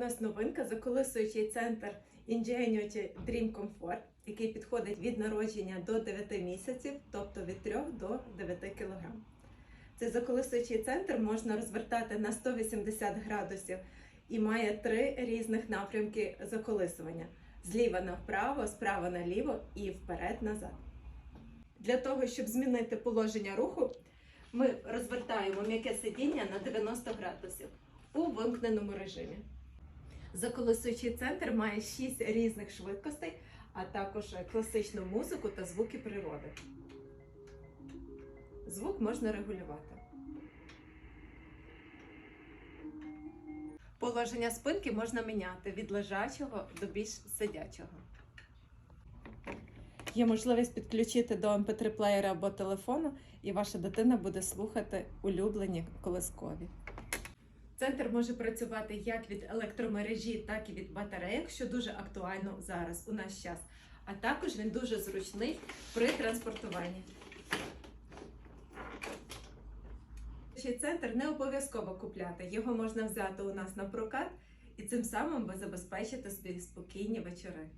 нас новинка заколисуючий центр Ingenuity Dream Comfort, який підходить від народження до 9 місяців, тобто від 3 до 9 кг. Цей заколисуючий центр можна розвертати на 180 градусів і має три різних напрямки заколисування: зліва направо, справа наліво і вперед-назад. Для того, щоб змінити положення руху, ми розвертаємо м'яке сидіння на 90 градусів у вимкненому режимі. Заколисуючий центр має 6 різних швидкостей, а також класичну музику та звуки природи. Звук можна регулювати. Положення спинки можна міняти від лежачого до більш сидячого. Є можливість підключити до mp3 плеєра або телефону, і ваша дитина буде слухати улюблені колискові. Центр може працювати як від електромережі, так і від батарейок, що дуже актуально зараз у наш час. А також він дуже зручний при транспортуванні. Центр не обов'язково купляти. Його можна взяти у нас на прокат і цим самим ви забезпечите собі спокійні вечори.